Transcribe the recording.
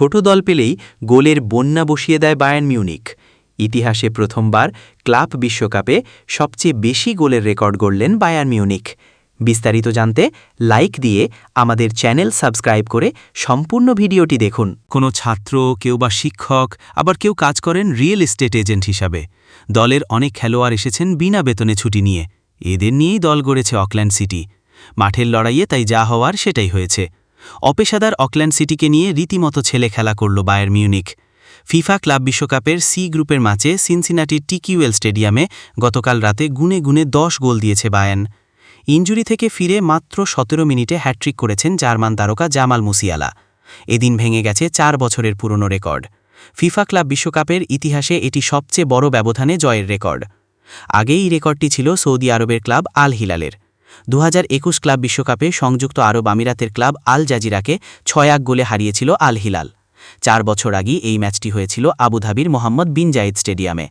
ছোট দল পেলেই গোলের বন্যা বসিয়ে দেয় বায়ার্ন মিউনিক ইতিহাসে প্রথমবার ক্লাব বিশ্বকাপে সবচেয়ে বেশি গোলের রেকর্ড গড়লেন বায়ার্ন মিউনিক বিস্তারিত জানতে লাইক দিয়ে আমাদের চ্যানেল সাবস্ক্রাইব করে সম্পূর্ণ ভিডিওটি দেখুন। কোনো ছাত্র, কেউ বা শিক্ষক, আবার কেউ কাজ করেন রিয়েল এস্টেট এজেন্ট হিসাবে। দলের অনেক খেলোয়াড় এসেছেন বিনা বেতনে ছুটি নিয়ে। এদের নিয়েই দল গড়েছে অকল্যান্ড সিটি। মাঠের লড়াইয়ে তাই যা হওয়ার সেটাই হয়েছে। অপেশাদার অকল্যান্ড সিটিকে নিয়ে রীতিমতো ছেলে খেলা করল বায়ার মিউনিক ফিফা ক্লাব বিশ্বকাপের সি গ্রুপের ম্যাচে সিনসিনাটির টিকিউএল স্টেডিয়ামে গতকাল রাতে গুনে গুনে দশ গোল দিয়েছে বায়ান। ইঞ্জুরি থেকে ফিরে মাত্র সতেরো মিনিটে হ্যাট্রিক করেছেন জার্মান তারকা জামাল মুসিয়ালা। এদিন ভেঙে গেছে চার বছরের পুরনো রেকর্ড। ফিফা ক্লাব বিশ্বকাপের ইতিহাসে এটি সবচেয়ে বড় ব্যবধানে জয়ের রেকর্ড। আগেই এই রেকর্ডটি ছিল সৌদি আরবের ক্লাব আল হিলালের দু হাজার একুশ ক্লাব বিশ্বকাপে সংযুক্ত আরব আমিরাতের ক্লাব আল জাজিরাকে ছয় এক গোলে হারিয়েছিল আল হিলাল। চার বছর আগে এই ম্যাচটি হয়েছিল আবুধাবির মোহাম্মদ বিন জায়েদ স্টেডিয়ামে।